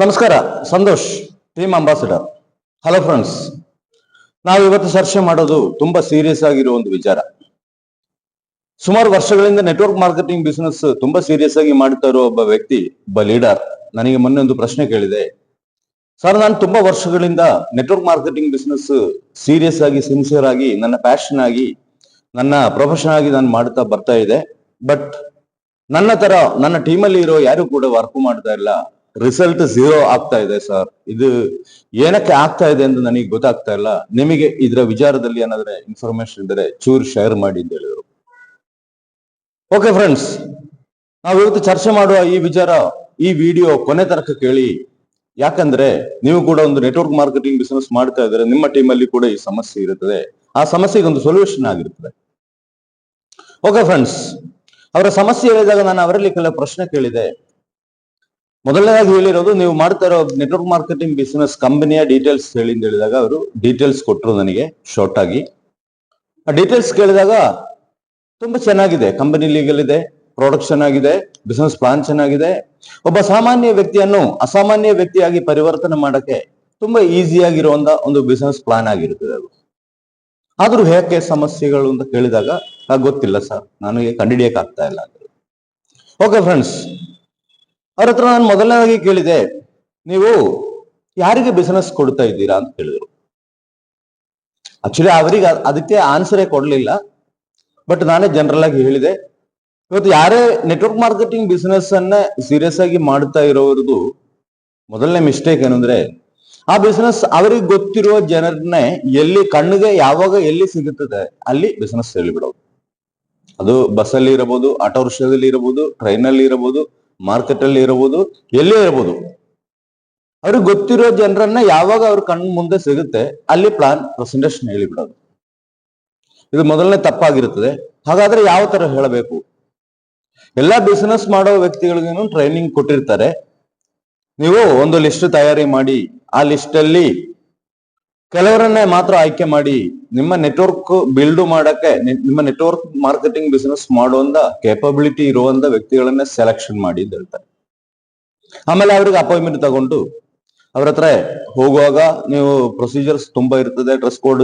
ನಮಸ್ಕಾರ, Santosh team ambassador hello friends ನಾವು ಇವತ್ತು ಚರ್ಚೆ ಮಾಡೋದು ತುಂಬಾ ಸೀರಿಯಸ್ ಆಗಿರೋ ಒಂದು ವಿಚಾರ. ಸುಮಾರು ವರ್ಷಗಳಿಂದ ನೆಟ್ವರ್ಕ್ ಮಾರ್ಕೆಟಿಂಗ್ ಬಿಸಿನೆಸ್ ತುಂಬಾ ಸೀರಿಯಸ್ ಆಗಿ ಮಾಡ್ತಾ ಇರೋ ಒಬ್ಬ ವ್ಯಕ್ತಿ, ಒಬ್ಬ ಲೀಡರ್ ನನಗೆ ಮೊನ್ನೆ ಒಂದು ಪ್ರಶ್ನೆ ಕೇಳಿದೆ. ಸರ್, ನಾನು ತುಂಬಾ ವರ್ಷಗಳಿಂದ ನೆಟ್ವರ್ಕ್ ಮಾರ್ಕೆಟಿಂಗ್ ಬಿಸ್ನೆಸ್ ಸೀರಿಯಸ್ ಆಗಿ ಸಿನ್ಸಿಯರ್ ಆಗಿ, ನನ್ನ ಪ್ಯಾಷನ್ ಆಗಿ, ನನ್ನ ಪ್ರೊಫೆಷನ್ ಆಗಿ ನಾನು ಮಾಡ್ತಾ ಬರ್ತಾ ಇದೆ. ಬಟ್ ನನ್ನ ತರ, ನನ್ನ ಟೀಮಲ್ಲಿ ಇರೋ ಯಾರು ಕೂಡ ವರ್ಕ್ ಮಾಡ್ತಾ ಇಲ್ಲ. ರಿಸಲ್ಟ್ ಝೀರೋ ಆಗ್ತಾ ಇದೆ ಸರ್ ಇದು ಏನಕ್ಕೆ ಆಗ್ತಾ ಇದೆ ಅಂತ ನನಗೆ ಗೊತ್ತಾಗ್ತಾ ಇಲ್ಲ. ನಿಮಗೆ ಇದರ ವಿಚಾರದಲ್ಲಿ ಏನಾದ್ರೆ ಇನ್ಫಾರ್ಮೇಶನ್ ಇದ್ದರೆ ಚೂರ್ ಶೇರ್ ಮಾಡಿ ಅಂತ ಹೇಳಿದ್ರು. ಓಕೆ ಫ್ರೆಂಡ್ಸ್ ನಾವು ಇವತ್ತು ಚರ್ಚೆ ಮಾಡುವ ಈ ವಿಚಾರ, ಈ ವಿಡಿಯೋ ಕೊನೆ ತನಕ ಕೇಳಿ. ಯಾಕಂದ್ರೆ ನೀವು ಕೂಡ ಒಂದು ನೆಟ್ವರ್ಕ್ ಮಾರ್ಕೆಟಿಂಗ್ ಬಿಸಿನೆಸ್ ಮಾಡ್ತಾ ಇದ್ರೆ ನಿಮ್ಮ ಟೀಮ್ ಅಲ್ಲಿ ಕೂಡ ಈ ಸಮಸ್ಯೆ ಇರುತ್ತದೆ. ಆ ಸಮಸ್ಯೆಗೆ ಒಂದು ಸೊಲ್ಯೂಷನ್ ಆಗಿರುತ್ತದೆ ಓಕೆ ಫ್ರೆಂಡ್ಸ್ ಅವರ ಸಮಸ್ಯೆ ಹೇಳಿದಾಗ ನಾನು ಅವರಲ್ಲಿ ಕೆಲವು ಪ್ರಶ್ನೆ ಕೇಳಿದೆ. ಮೊದಲನೇದಾಗಿ ಹೇಳಿರೋದು ನೀವು ಮಾಡ್ತಾ ಇರೋ ನೆಟ್ವರ್ಕ್ ಮಾರ್ಕೆಟಿಂಗ್ ಬಿಸಿನೆಸ್ ಕಂಪನಿಯ ಡೀಟೇಲ್ಸ್ ಹೇಳಿ ಅಂತ ಹೇಳಿದಾಗ ಅವರು ಡೀಟೇಲ್ಸ್ ಕೊಟ್ಟರು ನನಗೆ ಶಾರ್ಟ್ ಆಗಿ. ಆ ಡೀಟೇಲ್ಸ್ ಕೇಳಿದಾಗ ತುಂಬಾ ಚೆನ್ನಾಗಿದೆ ಕಂಪನಿ ಲೀಗಲ್ ಇದೆ ಪ್ರಾಡಕ್ಟ್ ಆಗಿದೆ ಬಿಸ್ನೆಸ್ ಪ್ಲಾನ್ ಚೆನ್ನಾಗಿದೆ. ಒಬ್ಬ ಸಾಮಾನ್ಯ ವ್ಯಕ್ತಿಯನ್ನು ಅಸಾಮಾನ್ಯ ವ್ಯಕ್ತಿಯಾಗಿ ಪರಿವರ್ತನೆ ಮಾಡಕ್ಕೆ ತುಂಬಾ ಈಸಿಯಾಗಿರುವಂತ ಒಂದು ಬಿಸ್ನೆಸ್ ಪ್ಲಾನ್ ಆಗಿರುತ್ತದೆ ಅದು. ಆದ್ರೂ ಹೇಗೆ ಸಮಸ್ಯೆಗಳು ಅಂತ ಕೇಳಿದಾಗ "ಆ, ಗೊತ್ತಿಲ್ಲ ಸರ್ ನನಗೆ ಕಂಡಿಡಿಯಕ್ಕೆ ಆಗ್ತಾ ಇಲ್ಲ. ಓಕೆ ಫ್ರೆಂಡ್ಸ್ ಅವ್ರ ಹತ್ರ ನಾನು ಮೊದಲನೇದಾಗಿ ಕೇಳಿದೆ, ನೀವು ಯಾರಿಗೆ ಬಿಸಿನೆಸ್ ಕೊಡ್ತಾ ಇದ್ದೀರಾ ಅಂತ ಕೇಳಿದ್ರು. ಆಕ್ಚುಲಿ ಅವರಿಗೆ ಅದಕ್ಕೆ ಆನ್ಸರೇ ಕೊಡ್ಲಿಲ್ಲ ಬಟ್ ನಾನೇ ಜನರಲ್ ಆಗಿ ಹೇಳಿದೆ. ಇವತ್ತು ಯಾರೇ ನೆಟ್ವರ್ಕ್ ಮಾರ್ಕೆಟಿಂಗ್ ಬಿಸ್ನೆಸ್ ಅನ್ನ ಸೀರಿಯಸ್ ಆಗಿ ಮಾಡ್ತಾ ಇರೋವ್ರದ್ದು ಮೊದಲನೇ ಮಿಸ್ಟೇಕ್ ಏನಂದ್ರೆ, ಆ ಬಿಸಿನೆಸ್ ಅವರಿಗೆ ಗೊತ್ತಿರುವ ಜನರನ್ನೇ ಎಲ್ಲಿ ಕಣ್ಣಿಗೆ ಯಾವಾಗ ಎಲ್ಲಿ ಸಿಗುತ್ತದೆ ಅಲ್ಲಿ ಬಿಸ್ನೆಸ್ ಹೇಳಿಬಿಡೋದು. ಅದು ಬಸ್ಸಲ್ಲಿ ಇರಬಹುದು ಆಟೋ ರಿಕ್ಷಾದಲ್ಲಿ ಇರಬಹುದು ಟ್ರೈನ್ ಅಲ್ಲಿ ಇರಬಹುದು ಮಾರ್ಕೆಟ್ ಅಲ್ಲಿ ಇರಬಹುದು ಎಲ್ಲೇ ಇರಬಹುದು. ಅವ್ರಿಗೆ ಗೊತ್ತಿರೋ ಜನರನ್ನ ಯಾವಾಗ ಅವ್ರ ಕಣ್ ಮುಂದೆ ಸಿಗುತ್ತೆ, ಅಲ್ಲಿ ಪ್ಲಾನ್ ಪ್ರೆಸೆಂಟೇಶನ್ ಹೇಳಿಬಿಡೋದು. ಇದು ಮೊದಲನೇ ತಪ್ಪಾಗಿರುತ್ತದೆ. ಹಾಗಾದ್ರೆ ಯಾವ ತರ ಹೇಳಬೇಕು? ಎಲ್ಲಾ ಬಿಸಿನೆಸ್ ಮಾಡೋ ವ್ಯಕ್ತಿಗಳಿಗೂ ಟ್ರೈನಿಂಗ್ ಕೊಟ್ಟಿರ್ತಾರೆ. ನೀವು ಒಂದು ಲಿಸ್ಟ್ ತಯಾರಿ ಮಾಡಿ, ಆ ಲಿಸ್ಟ್ ಅಲ್ಲಿ ಕೆಲವರನ್ನೇ ಮಾತ್ರ ಆಯ್ಕೆ ಮಾಡಿ ನಿಮ್ಮ ನೆಟ್ವರ್ಕ್ ಬಿಲ್ಡ್ ಮಾಡಕ್ಕೆ ನಿಮ್ಮ ನೆಟ್ವರ್ಕ್ ಮಾರ್ಕೆಟಿಂಗ್ ಬಿಸಿನೆಸ್ ಮಾಡುವಂತ ಕೇಪಬಿಲಿಟಿ ಇರುವಂತ ವ್ಯಕ್ತಿಗಳನ್ನೇ ಸೆಲೆಕ್ಷನ್ ಮಾಡಿ ಅಂತ ಹೇಳ್ತಾರೆ. ಆಮೇಲೆ ಅವ್ರಿಗೆ ಅಪಾಯಿಂಟ್ಮೆಂಟ್ ತಗೊಂಡು ಅವ್ರ ಹತ್ರ ಹೋಗುವಾಗ ನೀವು ಪ್ರೊಸೀಜರ್ಸ್ ತುಂಬಾ ಇರ್ತದೆ ಡ್ರೆಸ್ ಕೋಡ್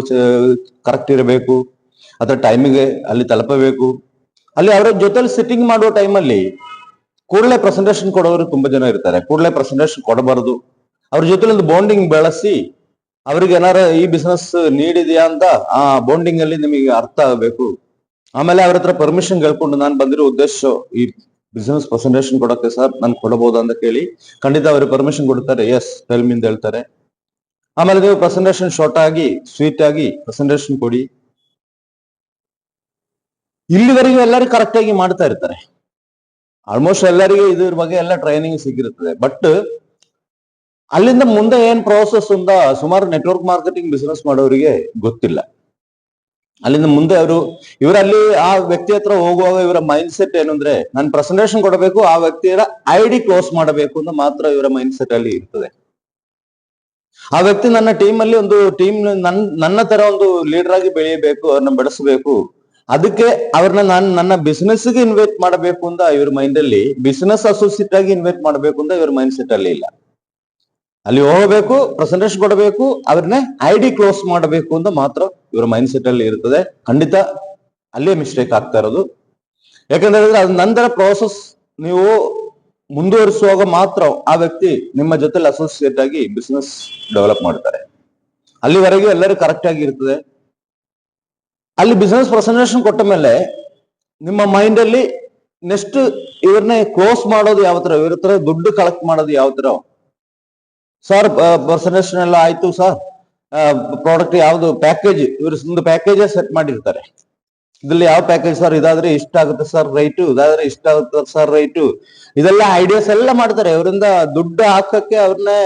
ಕರೆಕ್ಟ್ ಇರಬೇಕು ಅಥವಾ ಟೈಮಿಗೆ ಅಲ್ಲಿ ತಲುಪಬೇಕು. ಅಲ್ಲಿ ಅವರ ಜೊತೆಲಿ ಸಿಟ್ಟಿಂಗ್ ಮಾಡುವ ಟೈಮಲ್ಲಿ ಕೂಡಲೇ ಪ್ರೆಸೆಂಟೇಶನ್ ಕೊಡೋರು ತುಂಬಾ ಜನ ಇರ್ತಾರೆ. ಕೂಡಲೇ ಪ್ರೆಸೆಂಟೇಶನ್ ಕೊಡಬಾರದು. ಅವ್ರ ಜೊತೆಲಿ ಒಂದು ಬಾಂಡಿಂಗ್ ಬೆಳೆಸಿ ಅವ್ರಿಗೆ ಏನಾರ ಈ ಬಿಸ್ನೆಸ್ ನೀಡಿದ್ಯಾ ಅಂತ, ಆ ಬೋಂಡಿಂಗ್ ಅಲ್ಲಿ ನಿಮಗೆ ಅರ್ಥ ಆಗಬೇಕು. ಆಮೇಲೆ ಅವ್ರ ಹತ್ರ ಪರ್ಮಿಷನ್ ಕೇಳ್ಕೊಂಡು ನಾನು ಬಂದಿರೋ ಉದ್ದೇಶ, ಈ ಬಿಸ್ನೆಸ್ ಪ್ರೆಸೆಂಟೇಷನ್ ಕೊಡಕ್ಕೆ ಸರ್, ನಾನು ಕೊಡಬಹುದು ಅಂತ ಕೇಳಿ, ಖಂಡಿತ ಅವ್ರಿಗೆ ಪರ್ಮಿಷನ್ ಕೊಡ್ತಾರೆ. ಎಸ್ ಟೆಲ್ಮಿಂದ ಹೇಳ್ತಾರೆ. ಆಮೇಲೆ ನೀವು ಪ್ರೆಸೆಂಟೇಷನ್ ಶಾರ್ಟ್ ಆಗಿ ಸ್ವೀಟ್ ಆಗಿ ಪ್ರೆಸೆಂಟೇಶನ್ ಕೊಡಿ. ಇಲ್ಲಿವರೆಗೂ ಎಲ್ಲರೂ ಕರೆಕ್ಟ್ ಆಗಿ ಮಾಡ್ತಾ ಇರ್ತಾರೆ. ಆಲ್ಮೋಸ್ಟ್ ಎಲ್ಲರಿಗೂ ಇದ್ರ ಬಗ್ಗೆ ಎಲ್ಲ ಟ್ರೈನಿಂಗ್ ಸಿಕ್ಕಿರುತ್ತದೆ. ಬಟ್ ಅಲ್ಲಿಂದ ಮುಂದೆ ಏನ್ ಪ್ರೋಸೆಸ್ ಅಂತ ಸುಮಾರು ನೆಟ್ವರ್ಕ್ ಮಾರ್ಕೆಟಿಂಗ್ ಬಿಸ್ನೆಸ್ ಮಾಡೋರಿಗೆ ಗೊತ್ತಿಲ್ಲ. ಅಲ್ಲಿಂದ ಮುಂದೆ ಅವರು, ಇವರಲ್ಲಿ ಆ ವ್ಯಕ್ತಿ ಹತ್ರ ಹೋಗುವಾಗ ಇವರ ಮೈಂಡ್ ಸೆಟ್ ಏನು ನಾನು ಪ್ರೆಸೆಂಟೇಶನ್ ಕೊಡಬೇಕು, ಆ ವ್ಯಕ್ತಿಯ ಐ ಡಿ ಕ್ಲೋಸ್ ಮಾಡಬೇಕು ಅಂತ ಮಾತ್ರ ಇವರ ಮೈಂಡ್ ಸೆಟ್ ಅಲ್ಲಿ ಇರ್ತದೆ. ಆ ವ್ಯಕ್ತಿ ನನ್ನ ಟೀಮ್ ಅಲ್ಲಿ ಒಂದು ಟೀಮ್ ನನ್, ನನ್ನ ತರ ಒಂದು ಲೀಡರ್ ಆಗಿ ಬೆಳೆಯಬೇಕು ಅವ್ರನ್ನ ಬೆಳೆಸಬೇಕು. ಅದಕ್ಕೆ ಅವ್ರನ್ನ ನಾನು, ನನ್ನ ಬಿಸ್ನೆಸ್ಗೆ ಇನ್ವೈಟ್ ಮಾಡಬೇಕು ಅಂತ ಇವ್ರ ಮೈಂಡ್ ಅಲ್ಲಿ ಬಿಸ್ನೆಸ್ ಅಸೋಸಿಯೇಟ್ ಆಗಿ ಇನ್ವೈಟ್ ಮಾಡಬೇಕು ಅಂತ ಇವ್ರ ಮೈಂಡ್ ಸೆಟ್ ಅಲ್ಲಿ ಇಲ್ಲ. ಅಲ್ಲಿ ಹೋಗಬೇಕು ಪ್ರೆಸೆಂಟೇಶನ್ ಕೊಡಬೇಕು, ಅವ್ರನ್ನ ಐ ಡಿ ಕ್ಲೋಸ್ ಮಾಡಬೇಕು ಅಂತ ಮಾತ್ರ ಇವರ ಮೈಂಡ್ ಸೆಟ್ ಅಲ್ಲಿ ಇರ್ತದೆ. ಖಂಡಿತ ಅಲ್ಲೇ ಮಿಸ್ಟೇಕ್ ಆಗ್ತಾ ಇರೋದು. ಯಾಕಂದ್ರೆ ಹೇಳಿದ್ರೆ ಅದ್ ನಂತರ ಪ್ರೋಸೆಸ್ ನೀವು ಮುಂದುವರಿಸುವಾಗ ಮಾತ್ರ ಆ ವ್ಯಕ್ತಿ ನಿಮ್ಮ ಜೊತೆಲಿ ಅಸೋಸಿಯೇಟ್ ಆಗಿ ಬಿಸ್ನೆಸ್ ಡೆವಲಪ್ ಮಾಡ್ತಾರೆ. ಅಲ್ಲಿವರೆಗೂ ಎಲ್ಲರೂ ಕರೆಕ್ಟ್ ಆಗಿ ಇರ್ತದೆ. ಅಲ್ಲಿ ಬಿಸ್ನೆಸ್ ಪ್ರೆಸೆಂಟೇಶನ್ ಕೊಟ್ಟ ಮೇಲೆ ನಿಮ್ಮ ಮೈಂಡ್ ಅಲ್ಲಿ ನೆಕ್ಸ್ಟ್ ಇವ್ರನ್ನೇ ಕ್ಲೋಸ್ ಮಾಡೋದು ಯಾವ ತರ ಇವ್ರ ದುಡ್ಡು ಕಲೆಕ್ಟ್ ಮಾಡೋದು ಯಾವ ತರ ಸರ್ ಪರ್ಸನೇಷನ್ ಎಲ್ಲ ಆಯ್ತು ಸರ್ ಪ್ರಾಡಕ್ಟ್ ಯಾವ್ದು ಪ್ಯಾಕೇಜ್ ಇವ್ರ ಪ್ಯಾಕೇಜ್ ಸೆಟ್ ಮಾಡಿರ್ತಾರೆ. ಇದ್ರಲ್ಲಿ ಯಾವ ಪ್ಯಾಕೇಜ್ ಸರ್ ಇದಾದ್ರೆ ಇಷ್ಟ ಆಗುತ್ತೆ ಸರ್ ರೈಟು ಇದಾದ್ರೆ ಇಷ್ಟ ಆಗುತ್ತೆ ಸರ್ ರೈಟು ಇದೆಲ್ಲ ಐಡಿಯಾಸ್ ಎಲ್ಲ ಮಾಡ್ತಾರೆ. ಇವರಿಂದ ದುಡ್ಡು ಹಾಕಕ್ಕೆ ಅವ್ರನ್ನೇ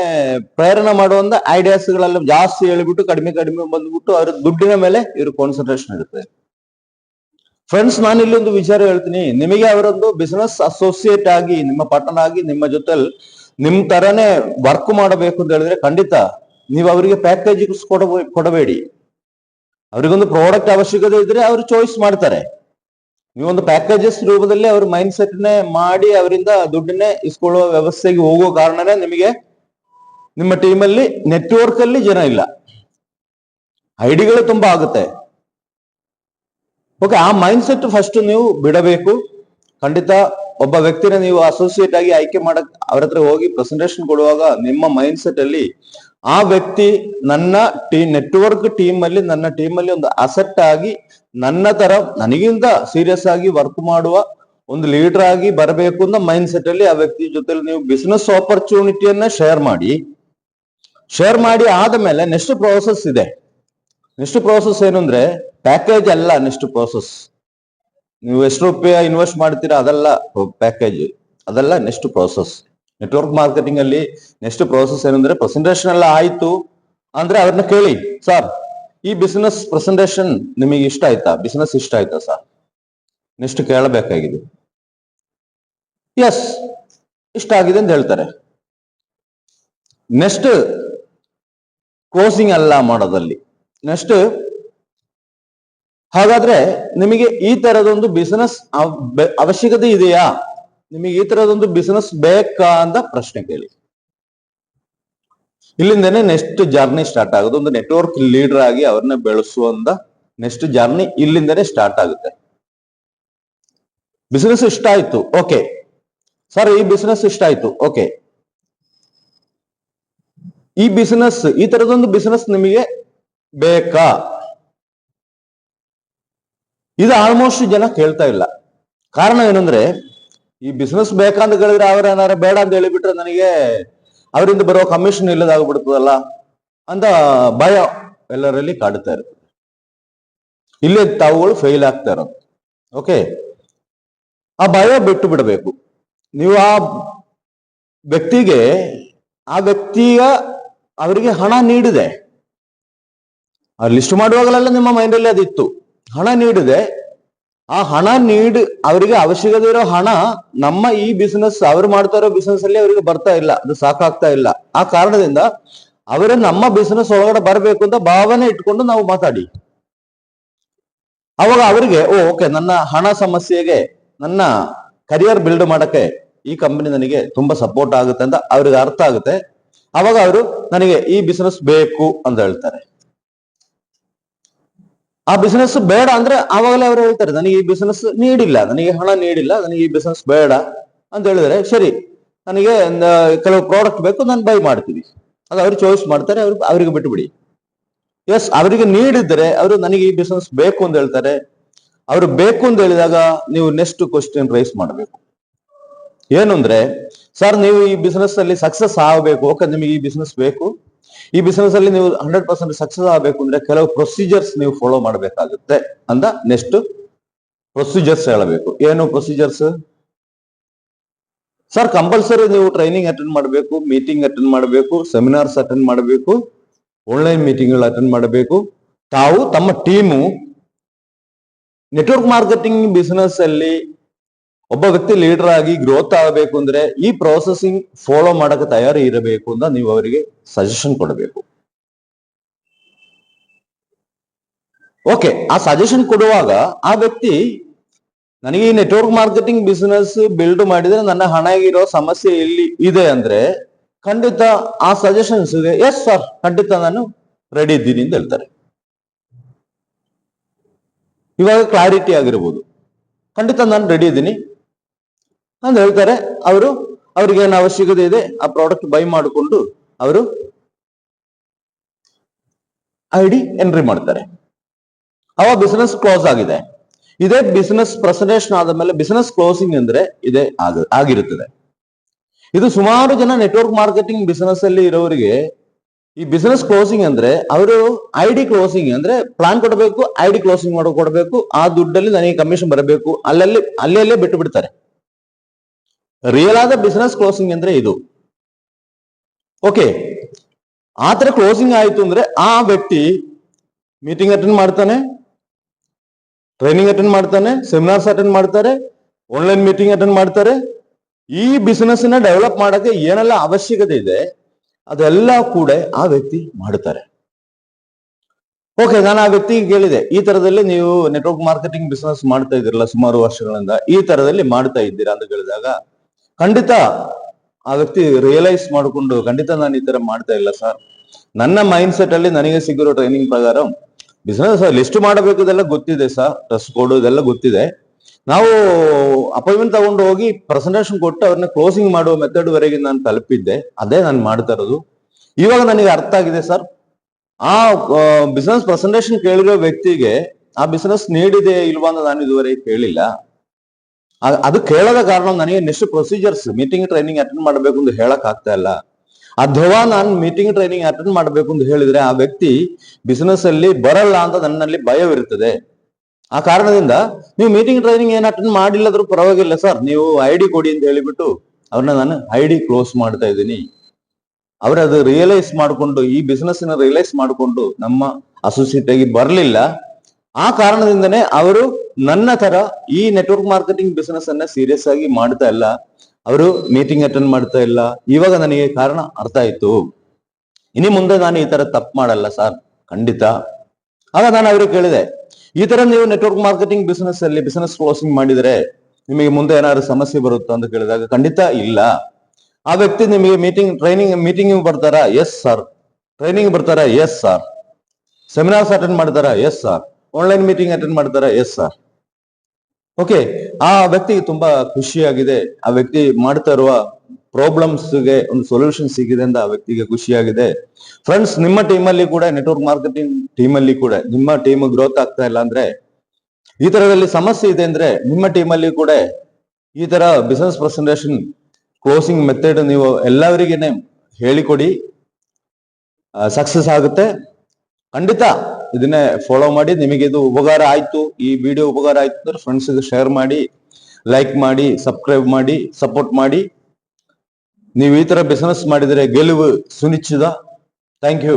ಪ್ರೇರಣೆ ಮಾಡುವಂತ ಐಡಿಯಾಸ್ ಗಳೆಲ್ಲ ಜಾಸ್ತಿ ಹೇಳಿಬಿಟ್ಟು, ಕಡಿಮೆ ಕಡಿಮೆ ಬಂದ್ಬಿಟ್ಟು ಅವ್ರ ದುಡ್ಡಿನ ಮೇಲೆ ಇವ್ರ ಕಾನ್ಸಂಟ್ರೇಷನ್ ಇರುತ್ತೆ. ಫ್ರೆಂಡ್ಸ್ ನಾನು ಇಲ್ಲೊಂದು ವಿಚಾರ ಹೇಳ್ತೀನಿ. ನಿಮಗೆ ಅವರೊಂದು ಬಿಸಿನೆಸ್ ಅಸೋಸಿಯೇಟ್ ಆಗಿ, ನಿಮ್ಮ ಪಟ್ಟಣ ಆಗಿ, ನಿಮ್ಮ ಜೊತೆಲಿ ನಿಮ್ ತರನೇ ವರ್ಕ್ ಮಾಡಬೇಕು ಅಂತ ಹೇಳಿದ್ರೆ ಖಂಡಿತ ನೀವು ಅವರಿಗೆ ಪ್ಯಾಕೇಜ್ ಕೊಡ, ಕೊಡಬೇಡಿ. ಅವರಿಗೊಂದು ಪ್ರಾಡಕ್ಟ್ ಅವಶ್ಯಕತೆ ಇದ್ರೆ ಅವರು ಚಾಯ್ಸ್ ಮಾಡ್ತಾರೆ. ನೀವೊಂದು ಪ್ಯಾಕೇಜಸ್ ರೂಪದಲ್ಲಿ ಅವ್ರ ಮೈಂಡ್ ಸೆಟ್ ನೇ ಮಾಡಿ ಅವರಿಂದ ದುಡ್ಡನ್ನೇ ಇಸ್ಕೊಳ್ಳುವ ವ್ಯವಸ್ಥೆಗೆ ಹೋಗೋ ಕಾರಣನೇ ನಿಮಗೆ ನಿಮ್ಮ ಟೀಮಲ್ಲಿ ನೆಟ್ವರ್ಕ್ ಅಲ್ಲಿ ಜನ ಇಲ್ಲ. ಐಡಿಗಳು ತುಂಬಾ ಆಗುತ್ತೆ. ಓಕೆ ಆ ಮೈಂಡ್ ಸೆಟ್ ಫಸ್ಟ್ ನೀವು ಬಿಡಬೇಕು. ಖಂಡಿತ ಒಬ್ಬ ವ್ಯಕ್ತಿನ ನೀವು ಅಸೋಸಿಯೇಟ್ ಆಗಿ ಆಯ್ಕೆ ಮಾಡಕ್ ಅವ್ರ ಹತ್ರ ಹೋಗಿ ಪ್ರೆಸೆಂಟೇಶನ್ ಕೊಡುವಾಗ ನಿಮ್ಮ ಮೈಂಡ್ ಸೆಟ್ ಅಲ್ಲಿ ಆ ವ್ಯಕ್ತಿ ನನ್ನ ಟೀ ನೆಟ್ವರ್ಕ್ ಟೀಮ್ ಅಲ್ಲಿ, ನನ್ನ ಟೀಮ್ ಅಲ್ಲಿ ಒಂದು ಅಸೆಟ್ ಆಗಿ ನನ್ನ ತರ ನನಗಿಂತ ಸೀರಿಯಸ್ ಆಗಿ ವರ್ಕ್ ಮಾಡುವ ಒಂದು ಲೀಡರ್ ಆಗಿ ಬರಬೇಕು ಅಂತ ಮೈಂಡ್ ಸೆಟ್ ಅಲ್ಲಿ ಆ ವ್ಯಕ್ತಿ ಜೊತೆ ನೀವು ಬಿಸ್ನೆಸ್ ಆಪರ್ಚುನಿಟಿಯನ್ನ ಶೇರ್ ಮಾಡಿ. ಶೇರ್ ಮಾಡಿ ಆದ ಮೇಲೆ ನೆಕ್ಸ್ಟ್ ಪ್ರೋಸೆಸ್ ಇದೆ. ನೆಕ್ಸ್ಟ್ ಪ್ರೋಸೆಸ್ ಏನು ಅಂದ್ರೆ ಪ್ಯಾಕೇಜ್ ಅಲ್ಲ ನೆಕ್ಸ್ಟ್ ಪ್ರೋಸೆಸ್ ನೀವು ಎಷ್ಟು ರೂಪಾಯಿ ಇನ್ವೆಸ್ಟ್ ಮಾಡ್ತೀರಾ ಅದೆಲ್ಲ ಪ್ಯಾಕೇಜ್ ಅದೆಲ್ಲ ನೆಕ್ಸ್ಟ್ ಪ್ರೋಸೆಸ್ ನೆಟ್ವರ್ಕ್ ಮಾರ್ಕೆಟಿಂಗ್ ಅಲ್ಲಿ ನೆಕ್ಸ್ಟ್ ಪ್ರೋಸೆಸ್ ಏನಂದ್ರೆ ಪ್ರೆಸೆಂಟೇಶನ್ ಎಲ್ಲ ಆಯ್ತು ಅಂದ್ರೆ ಅದನ್ನ ಕೇಳಿ, ಸರ್, ಈ ಬಿಸ್ನೆಸ್ ಪ್ರೆಸೆಂಟೇಷನ್ ನಿಮಗೆ ಇಷ್ಟ ಆಯ್ತಾ? ಬಿಸ್ನೆಸ್ ಇಷ್ಟ ಆಯ್ತಾ ಸರ್? ನೆಕ್ಸ್ಟ್ ಕೇಳಬೇಕಾಗಿದೆ. ಎಸ್ ಇಷ್ಟ ಆಗಿದೆ ಅಂತ ಹೇಳ್ತಾರೆ. ನೆಕ್ಸ್ಟ್ ಕ್ಲೋಸಿಂಗ್ ಅಲ್ಲ ಮಾಡೋದಲ್ಲಿ ನೆಕ್ಸ್ಟ್ ಹಾಗಾದ್ರೆ ನಿಮಗೆ ಈ ತರದೊಂದು ಬಿಸಿನೆಸ್ ಅವಶ್ಯಕತೆ ಇದೆಯಾ? ನಿಮಗೆ ಈ ತರದೊಂದು ಬಿಸಿನೆಸ್ ಬೇಕಾ ಅಂತ ಪ್ರಶ್ನೆ ಕೇಳಿ. ಇಲ್ಲಿಂದನೇ ನೆಕ್ಸ್ಟ್ ಜರ್ನಿ ಸ್ಟಾರ್ಟ್ ಆಗೋದು ಒಂದು ನೆಟ್ವರ್ಕ್ ಲೀಡರ್ ಆಗಿ ಅವ್ರನ್ನ ಬೆಳೆಸುವಂತ ನೆಕ್ಸ್ಟ್ ಜರ್ನಿ ಇಲ್ಲಿಂದನೇ ಸ್ಟಾರ್ಟ್ ಆಗುತ್ತೆ. ಬಿಸಿನೆಸ್ ಇಷ್ಟ ಆಯ್ತು ಓಕೆ ಸರ್ ಈ ಬಿಸಿನೆಸ್ ಇಷ್ಟ ಆಯ್ತು ಓಕೆ ಈ ಬಿಸಿನೆಸ್ ಈ ತರದೊಂದು ಬಿಸಿನೆಸ್ ನಿಮಗೆ ಬೇಕಾ? ಇದು ಆಲ್ಮೋಸ್ಟ್ ಜನ ಕೇಳ್ತಾ ಇಲ್ಲ. ಕಾರಣ ಏನಂದ್ರೆ, ಈ ಬಿಸ್ನೆಸ್ ಬೇಕಂತ ಕೇಳಿದ್ರೆ ಅವ್ರ ಏನಾರ ಬೇಡ ಅಂತ ಹೇಳಿಬಿಟ್ರೆ ನನಗೆ ಅವರಿಂದ ಬರೋ ಕಮಿಷನ್ ಇಲ್ಲದಾಗ್ಬಿಡ್ತದಲ್ಲ ಅಂತ ಭಯ ಎಲ್ಲರಲ್ಲಿ ಕಾಡುತ್ತಾ ಇರುತ್ತೆ ಇಲ್ಲೇ ತಾವುಗಳು ಫೇಲ್ ಆಗ್ತಾ ಇರೋದು. ಓಕೆ ಆ ಭಯ ಬಿಟ್ಟು ಬಿಡಬೇಕು. ನೀವು ಆ ವ್ಯಕ್ತಿಗೆ, ಆ ವ್ಯಕ್ತಿಯ ಅವರಿಗೆ ಹಣ ನೀಡಿದೆ. ಆ ಲಿಸ್ಟ್ ಮಾಡುವಾಗಲೆಲ್ಲ ನಿಮ್ಮ ಮೈಂಡಲ್ಲಿ ಅದಿತ್ತು. ಹಣ ನೀಡಿದೆ. ಆ ಹಣ ನೀಡ್, ಅವರಿಗೆ ಅವಶ್ಯಕತೆ ಇರೋ ಹಣ ನಮ್ಮ ಈ ಬಿಸಿನೆಸ್ ಅವ್ರು ಮಾಡ್ತಾ ಇರೋ ಬಿಸ್ನೆಸ್ ಅಲ್ಲಿ ಅವರಿಗೆ ಬರ್ತಾ ಇಲ್ಲ. ಅದು ಸಾಕಾಗ್ತಾ ಇಲ್ಲ. ಆ ಕಾರಣದಿಂದ ಅವರು ನಮ್ಮ ಬಿಸ್ನೆಸ್ ಒಳಗಡೆ ಬರಬೇಕು ಅಂತ ಭಾವನೆ ಇಟ್ಕೊಂಡು ನಾವು ಮಾತಾಡಿ. ಅವಾಗ ಅವರಿಗೆ, ಓ ಓಕೆ ನನ್ನ ಹಣ ಸಮಸ್ಯೆಗೆ, ನನ್ನ ಕರಿಯರ್ ಬಿಲ್ಡ್ ಮಾಡಕ್ಕೆ ಈ ಕಂಪನಿ ನನಗೆ ತುಂಬಾ ಸಪೋರ್ಟ್ ಆಗುತ್ತೆ ಅಂತ ಅವ್ರಿಗೆ ಅರ್ಥ ಆಗುತ್ತೆ. ಅವಾಗ ಅವರು, ನನಗೆ ಈ ಬಿಸಿನೆಸ್ ಬೇಕು ಅಂತ ಹೇಳ್ತಾರೆ. ಆ ಬಿಸ್ನೆಸ್ ಬೇಡ ಅಂದ್ರೆ ಆವಾಗಲೇ ಅವ್ರು ಹೇಳ್ತಾರೆ, ನನಗೆ ಈ ಬಿಸ್ನೆಸ್ ನೀಡಿಲ್ಲ, ನನಗೆ ಹಣ ನೀಡಿಲ್ಲ, ನನಗೆ ಈ ಬಿಸ್ನೆಸ್ ಬೇಡ ಅಂತ ಹೇಳಿದ್ರೆ, ಸರಿ, ನನಗೆ ಕೆಲವು ಪ್ರಾಡಕ್ಟ್ ಬೇಕು, ನಾನು ಬೈ ಮಾಡ್ತೀವಿ ಅದು ಅವ್ರು ಚಾಯ್ಸ್ ಮಾಡ್ತಾರೆ, ಅವ್ರು, ಅವರಿಗೆ ಬಿಟ್ಟುಬಿಡಿ ಎಸ್ ಅವರಿಗೆ ನೀಡಿದ್ರೆ ಅವರು, ನನಗೆ ಈ ಬಿಸ್ನೆಸ್ ಬೇಕು ಅಂತ ಹೇಳ್ತಾರೆ. ಅವರು ಬೇಕು ಅಂತ ಹೇಳಿದಾಗ ನೀವು ನೆಕ್ಸ್ಟ್ ಕ್ವಶನ್ ರೈಸ್ ಮಾಡಬೇಕು. ಏನು ಸರ್, ನೀವು ಈ ಬಿಸ್ನೆಸ್ ಅಲ್ಲಿ ಸಕ್ಸಸ್ ಆಗಬೇಕು ಓಕೆ ನಿಮಗೆ ಈ ಬಿಸ್ನೆಸ್ ಬೇಕು ಈ ಬಿಸಿನೆಸ್ ಅಲ್ಲಿ ನೀವು ಹಂಡ್ರೆಡ್ ಪರ್ಸೆಂಟ್ ಸಕ್ಸಸ್ ಆಗಬೇಕು ಅಂದ್ರೆ ಕೆಲವು ಪ್ರೊಸೀಜರ್ಸ್ ನೀವು ಫಾಲೋ ಮಾಡಬೇಕಾಗುತ್ತೆ ಅಂತ ನೆಕ್ಸ್ಟ್ ಪ್ರೊಸೀಜರ್ಸ್ ಹೇಳಬೇಕು. ಏನು ಪ್ರೊಸೀಜರ್ಸ್ ಸರ್ ಕಂಪಲ್ಸರಿ ನೀವು ಟ್ರೈನಿಂಗ್ ಅಟೆಂಡ್ ಮಾಡಬೇಕು ಮೀಟಿಂಗ್ ಅಟೆಂಡ್ ಮಾಡಬೇಕು ಸೆಮಿನಾರ್ಸ್ ಅಟೆಂಡ್ ಮಾಡಬೇಕು ಆನ್ಲೈನ್ ಮೀಟಿಂಗ್ಗಳು ಅಟೆಂಡ್ ಮಾಡಬೇಕು. ತಾವು ತಮ್ಮ ಟೀಮು ನೆಟ್ವರ್ಕ್ ಮಾರ್ಕೆಟಿಂಗ್ ಬಿಸ್ನೆಸ್ ಅಲ್ಲಿ ಒಬ್ಬ ವ್ಯಕ್ತಿ ಲೀಡರ್ ಆಗಿ ಗ್ರೋತ್ ಆಗಬೇಕು ಅಂದ್ರೆ ಈ ಪ್ರೊಸೆಸಿಂಗ್ ಫಾಲೋ ಮಾಡಕ್ಕೆ ತಯಾರಿ ಇರಬೇಕು ಅಂತ ನೀವು ಅವರಿಗೆ ಸಜೆಷನ್ ಕೊಡಬೇಕು. ಓಕೆ ಆ ಸಜೆಷನ್ ಕೊಡುವಾಗ ಆ ವ್ಯಕ್ತಿ ನನಗೆ ಈ ನೆಟ್ವರ್ಕ್ ಮಾರ್ಕೆಟಿಂಗ್ ಬಿಸ್ನೆಸ್ ಬಿಲ್ಡ್ ಮಾಡಿದ್ರೆ ನನ್ನ ಹಣ ಇರೋ ಸಮಸ್ಯೆ ಎಲ್ಲಿ ಇದೆ ಅಂದ್ರೆ ಖಂಡಿತ ಆ ಸಜೆಷನ್ಸ್ ಎಸ್ ಸರ್ ಖಂಡಿತ ನಾನು ರೆಡಿ ಇದ್ದೀನಿ ಅಂತ ಹೇಳ್ತಾರೆ. ಇವಾಗ ಕ್ಲಾರಿಟಿ ಆಗಿರ್ಬೋದು. ಖಂಡಿತ ನಾನು ರೆಡಿ ಇದ್ದೀನಿ. ಅಂತ ಹೇಳ್ತಾರೆ. ಅವರು, ಅವ್ರಿಗೆ ಏನು ಅವಶ್ಯಕತೆ ಇದೆ, ಆ ಪ್ರಾಡಕ್ಟ್ ಬೈ ಮಾಡಿಕೊಂಡು ಅವರು ಐ ಡಿ ಎಂಟ್ರಿ ಮಾಡ್ತಾರೆ. ಅವ ಬಿಸ್ನೆಸ್ ಕ್ಲೋಸ್ ಆಗಿದೆ. ಇದೇ ಬಿಸ್ನೆಸ್ ಪ್ರೆಸೆಂಟೇಷನ್ ಆದ ಮೇಲೆ ಬಿಸ್ನೆಸ್ ಕ್ಲೋಸಿಂಗ್ ಅಂದ್ರೆ ಇದೇ ಆಗ, ಆಗಿರುತ್ತದೆ. ಇದು ಸುಮಾರು ಜನ ನೆಟ್ವರ್ಕ್ ಮಾರ್ಕೆಟಿಂಗ್ ಬಿಸ್ನೆಸ್ ಅಲ್ಲಿ ಇರೋರಿಗೆ ಈ ಬಿಸ್ನೆಸ್ ಕ್ಲೋಸಿಂಗ್ ಅಂದ್ರೆ ಅವರು ಐ ಡಿ ಕ್ಲೋಸಿಂಗ್ ಅಂದ್ರೆ ಪ್ಲಾನ್ ಕೊಡಬೇಕು ಐ ಡಿ ಕ್ಲೋಸಿಂಗ್ ಮಾಡೋ, ಕೊಡಬೇಕು, ಆ ದುಡ್ಡಲ್ಲಿ ನನಗೆ ಕಮಿಷನ್ ಬರಬೇಕು, ಅಲ್ಲಲ್ಲಿ ಅಲ್ಲೇ ಬಿಟ್ಟು ಬಿಡ್ತಾರೆ. ರಿಯಲ್ ಆದ ಬಿಸ್ನೆಸ್ ಕ್ಲೋಸಿಂಗ್ ಅಂದ್ರೆ ಇದು. ಓಕೆ ಆತರ ತರ ಕ್ಲೋಸಿಂಗ್ ಆಯಿತು ಅಂದ್ರೆ ಆ ವ್ಯಕ್ತಿ ಮೀಟಿಂಗ್ ಅಟೆಂಡ್ ಮಾಡ್ತಾನೆ ಟ್ರೈನಿಂಗ್ ಅಟೆಂಡ್ ಮಾಡ್ತಾನೆ ಸೆಮಿನಾರ್ಸ್ ಅಟೆಂಡ್ ಮಾಡ್ತಾರೆ ಆನ್ಲೈನ್ ಮೀಟಿಂಗ್ ಅಟೆಂಡ್ ಮಾಡ್ತಾರೆ. ಈ ಬಿಸ್ನೆಸ್ನ ಡೆವಲಪ್ ಮಾಡಕ್ಕೆ ಏನೆಲ್ಲ ಅವಶ್ಯಕತೆ ಇದೆ, ಅದೆಲ್ಲ ಕೂಡ ಆ ವ್ಯಕ್ತಿ ಮಾಡುತ್ತಾರೆ. ಓಕೆ ನಾನು ಆ ವ್ಯಕ್ತಿಗೆ ಕೇಳಿದೆ, ಈ ತರದಲ್ಲಿ ನೀವು ನೆಟ್ವರ್ಕ್ ಮಾರ್ಕೆಟಿಂಗ್ ಬಿಸ್ನೆಸ್ ಮಾಡ್ತಾ ಇದ್ದೀರಲ್ಲ ಸುಮಾರು ವರ್ಷಗಳಿಂದ, ಈ ತರದಲ್ಲಿ ಮಾಡ್ತಾ ಇದ್ದೀರಾ ಅಂತ ಕೇಳಿದಾಗ ಖಂಡಿತ ಆ ವ್ಯಕ್ತಿ ರಿಯಲೈಸ್ ಮಾಡಿಕೊಂಡು ಖಂಡಿತ ನಾನು ಈ ತರ ಮಾಡ್ತಾ ಇಲ್ಲ ಸರ್ ನನ್ನ ಮೈಂಡ್ ಸೆಟ್ ಅಲ್ಲಿ ನನಗೆ ಸಿಗಿರೋ ಟ್ರೈನಿಂಗ್ ಪ್ರಕಾರ ಬಿಸ್ನೆಸ್ ಲಿಸ್ಟ್ ಮಾಡಬೇಕದೆಲ್ಲ ಗೊತ್ತಿದೆ ಸರ್ ಡ್ರೆಸ್ ಕೊಡೋದೆಲ್ಲ ಗೊತ್ತಿದೆ. ನಾವು ಅಪಾಯಿಂಟ್ಮೆಂಟ್ ತಗೊಂಡು ಹೋಗಿ ಪ್ರೆಸೆಂಟೇಷನ್ ಕೊಟ್ಟು ಅವ್ರನ್ನ ಕ್ಲೋಸಿಂಗ್ ಮಾಡುವ ಮೆಥಡ್ ವರೆಗೆ ನಾನು ತಲುಪಿದ್ದೆ. ಅದೇ ನಾನು ಮಾಡ್ತಾ ಇರೋದು. ಇವಾಗ ನನಗೆ ಅರ್ಥ ಆಗಿದೆ ಸರ್ ಆ ಬಿಸ್ನೆಸ್ ಪ್ರೆಸೆಂಟೇಷನ್ ಕೇಳಿರೋ ವ್ಯಕ್ತಿಗೆ ಆ ಬಿಸ್ನೆಸ್ ನೀಡಿದೆ ಇಲ್ವಾ ಅಂತ ನಾನು ಇದುವರೆಗೆ ಕೇಳಿಲ್ಲ. ಅದು ಕೇಳದ ಕಾರಣ ನನಗೆ next procedures meeting training attend ಮಾಡಬೇಕು ಅಂತ ಹೇಳಕ್ ಆಗ್ತಾ ಇಲ್ಲ. ಅಥವಾ ನಾನು ಮೀಟಿಂಗ್ ಟ್ರೈನಿಂಗ್ ಅಟೆಂಡ್ ಮಾಡಬೇಕು ಅಂತ ಹೇಳಿದ್ರೆ ಆ ವ್ಯಕ್ತಿ ಬಿಸಿನೆಸ್ ಅಲ್ಲಿ ಬರಲ್ಲ ಅಂತ ನನ್ನಲ್ಲಿ ಭಯವಿರುತ್ತದೆ. ಆ ಕಾರಣದಿಂದ ನೀವು ಮೀಟಿಂಗ್ ಟ್ರೈನಿಂಗ್ ಏನ್ ಅಟೆಂಡ್ ಮಾಡಿಲ್ಲದ್ರೂ ಪರವಾಗಿಲ್ಲ ಸರ್ ನೀವು ಐ ಡಿ ಕೊಡಿ ಅಂತ ಹೇಳಿಬಿಟ್ಟು ಅವ್ರನ್ನ ನಾನು ಐ ಡಿ ಕ್ಲೋಸ್ ಮಾಡ್ತಾ ಇದ್ದೀನಿ. ಅವ್ರು ಅದು ರಿಯಲೈಸ್ ಮಾಡಿಕೊಂಡು, ಈ ಬಿಸ್ನೆಸ್ ರಿಯಲೈಸ್ ಮಾಡಿಕೊಂಡು ನಮ್ಮ ಅಸೋಸಿಯೇಟ್ ಆಗಿ ಬರಲಿಲ್ಲ. ಆ ಕಾರಣದಿಂದನೇ ಅವರು ನನ್ನ ತರ ಈ ನೆಟ್ವರ್ಕ್ ಮಾರ್ಕೆಟಿಂಗ್ ಬಿಸಿನೆಸ್ ಅನ್ನ ಸೀರಿಯಸ್ ಆಗಿ ಮಾಡ್ತಾ ಇಲ್ಲ. ಅವರು ಮೀಟಿಂಗ್ ಅಟೆಂಡ್ ಮಾಡ್ತಾ ಇಲ್ಲ. ಇವಾಗ ನನಗೆ ಕಾರಣ ಅರ್ಥ ಆಯ್ತು. ಇನ್ನು ಮುಂದೆ ನಾನು ಈ ತರ ತಪ್ಪು ಮಾಡಲ್ಲ ಸರ್. ಖಂಡಿತ. ಆಗ ನಾನು ಅವ್ರಿಗೆ ಕೇಳಿದೆ, ಈ ತರ ನೀವು ನೆಟ್ವರ್ಕ್ ಮಾರ್ಕೆಟಿಂಗ್ ಬಿಸಿನೆಸ್ ಅಲ್ಲಿ ಬಿಸಿನೆಸ್ ಕ್ಲೋಸಿಂಗ್ ಮಾಡಿದ್ರೆ ನಿಮಗೆ ಮುಂದೆ ಏನಾದ್ರು ಸಮಸ್ಯೆ ಬರುತ್ತಾ ಅಂತ ಕೇಳಿದಾಗ ಖಂಡಿತ ಇಲ್ಲ. ಆ ವ್ಯಕ್ತಿ ನಿಮಗೆ ಮೀಟಿಂಗ್ ಟ್ರೈನಿಂಗ್ ಮೀಟಿಂಗ್ ಬರ್ತಾರಾ? ಎಸ್ ಸರ್ ಟ್ರೈನಿಂಗ್ ಬರ್ತಾರಾ? ಎಸ್ ಸರ್ ಸೆಮಿನಾರ್ಸ್ ಅಟೆಂಡ್ ಮಾಡ್ತಾರಾ? Yes sir online meeting attend ಮಾಡ್ತಾರಾ? ಎಸ್ ಸರ್ ಓಕೆ ಆ ವ್ಯಕ್ತಿಗೆ ತುಂಬಾ ಖುಷಿಯಾಗಿದೆ. ಆ ವ್ಯಕ್ತಿ ಮಾಡ್ತಾ ಇರುವ ಪ್ರಾಬ್ಲಮ್ಸ್ಗೆ ಒಂದು ಸೊಲ್ಯೂಷನ್ ಸಿಗಿದೆ ಅಂತ ಆ ವ್ಯಕ್ತಿಗೆ ಖುಷಿಯಾಗಿದೆ. ಫ್ರೆಂಡ್ಸ್ ನಿಮ್ಮ ಟೀಮಲ್ಲಿ ಕೂಡ ನೆಟ್ವರ್ಕ್ ಮಾರ್ಕೆಟಿಂಗ್ ಟೀಮಲ್ಲಿ ಕೂಡ, ನಿಮ್ಮ ಟೀಮ್ ಗ್ರೋತ್ ಆಗ್ತಾ ಇಲ್ಲ ಅಂದ್ರೆ, ಈ ತರದಲ್ಲಿ ಸಮಸ್ಯೆ ಇದೆ ಅಂದ್ರೆ, ನಿಮ್ಮ ಟೀಮಲ್ಲಿ ಕೂಡ ಈ ತರ ಬಿಸ್ನೆಸ್ ಪ್ರೆಸೆಂಟೇಷನ್ ಕ್ಲೋಸಿಂಗ್ ಮೆಥಡ್ ನೀವು ಎಲ್ಲರಿಗೇನೆ ಹೇಳಿಕೊಡಿ. ಸಕ್ಸಸ್ ಆಗುತ್ತೆ. ಖಂಡಿತ ಇದನ್ನೇ ಫಾಲೋ ಮಾಡಿ ನಿಮಗೆ ಇದು ಉಪಕಾರ ಆಯ್ತು, ಈ ವಿಡಿಯೋ ಉಪಕಾರ ಆಯ್ತು ಅಂದ್ರೆ ಫ್ರೆಂಡ್ಸ್ ಶೇರ್ ಮಾಡಿ ಲೈಕ್ ಮಾಡಿ ಸಬ್ಸ್ಕ್ರೈಬ್ ಮಾಡಿ ಸಪೋರ್ಟ್ ಮಾಡಿ. ನೀವು ಈ ತರ ಬಿಸ್ನೆಸ್ ಮಾಡಿದರೆ ಗೆಲುವು ಸುನಿಶ್ಚಿತ. Thank you